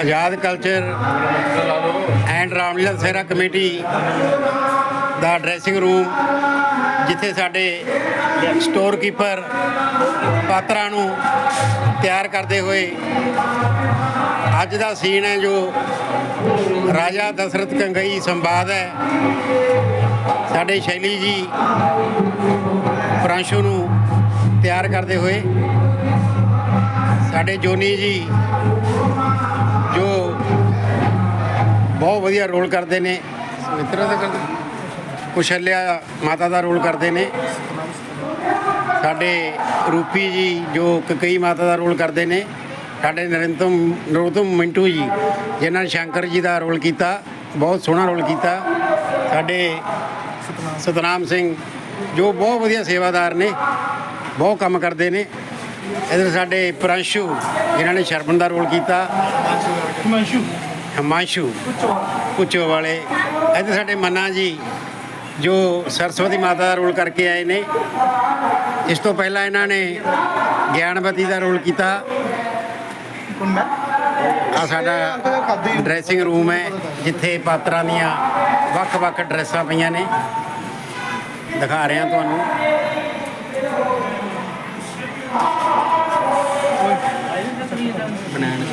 Azad culture and Ramlila ਸੇਰਾ committee ਦਾ dressing room ਜਿੱਥੇ ਸਾਡੇ ਸਟੋਰ ਕੀਪਰ ਪਾਤਰਾਂ ਨੂੰ ਤਿਆਰ ਕਰਦੇ ਹੋਏ ਅੱਜ ਦਾ ਸੀਨ ਹੈ ਜੋ ਰਾਜਾ ਦਸ਼ਰਥ ਕੰਗਈ ਸੰਵਾਦ ਹੈ। ਸਾਡੇ ਸ਼ੈਲੀ ਜੀ, ਪ੍ਰਾਂਸ਼ੂ ਨੂੰ ਤਿਆਰ ਕਰਦੇ ਹੋਏ ਸਾਡੇ ਜੋਨੀ ਜੀ ਜੋ ਬਹੁਤ ਵਧੀਆ ਰੋਲ ਕਰਦੇ ਨੇ। ਮਿੱਤਰਾਂ ਦਾ ਕਰਦੇ ਕੁਸ਼ਲਿਆ ਮਾਤਾ ਦਾ ਰੋਲ ਕਰਦੇ ਨੇ। ਸਾਡੇ ਰੂਪੀ ਜੀ ਜੋ ਕਕਈ ਮਾਤਾ ਦਾ ਰੋਲ ਕਰਦੇ ਨੇ। ਸਾਡੇ ਨਰਿੰਦਮ ਨਰੋਤਮ ਮਿੰਟੂ ਜੀ ਜਿਨ੍ਹਾਂ ਨੇ ਸ਼ੰਕਰ ਜੀ ਦਾ ਰੋਲ ਕੀਤਾ। ਬਹੁਤ ਸੋਹਣਾ ਰੋਲ ਕੀਤਾ। ਸਾਡੇ ਸਤਨਾਮ ਸਿੰਘ ਜੋ ਬਹੁਤ ਵਧੀਆ ਸੇਵਾਦਾਰ ਨੇ ਬਹੁਤ ਕੰਮ ਕਰਦੇ ਨੇ। ਇਧਰ ਸਾਡੇ ਪ੍ਰਾਂਸ਼ੂ ਜਿਨ੍ਹਾਂ ਨੇ ਸ਼ਰਮਨ ਦਾ ਰੋਲ ਕੀਤਾ। ਹਿਮਾਂਸ਼ੂ। ਹਿਮਾਂਸ਼ੂ। ਪੁੱਚੋ ਵਾਲੇ ਇੱਥੇ ਸਾਡੇ ਮੰਨਾ ਜੀ ਜੋ ਸਰਸਵਤੀ ਮਾਤਾ ਦਾ ਰੋਲ ਕਰਕੇ ਆਏ ਨੇ। ਇਸ ਤੋਂ ਪਹਿਲਾਂ ਇਹਨਾਂ ਨੇ ਗਿਆਨਵਤੀ ਦਾ ਰੋਲ ਕੀਤਾ। ਆ ਸਾਡਾ ਡਰੈਸਿੰਗ ਰੂਮ ਹੈ ਜਿੱਥੇ ਪਾਤਰਾਂ ਦੀਆਂ ਵੱਖ-ਵੱਖ ਡਰੈਸਾਂ ਪਈਆਂ ਨੇ। ਦਿਖਾ ਰਿਹਾ ਤੁਹਾਨੂੰ। bananas.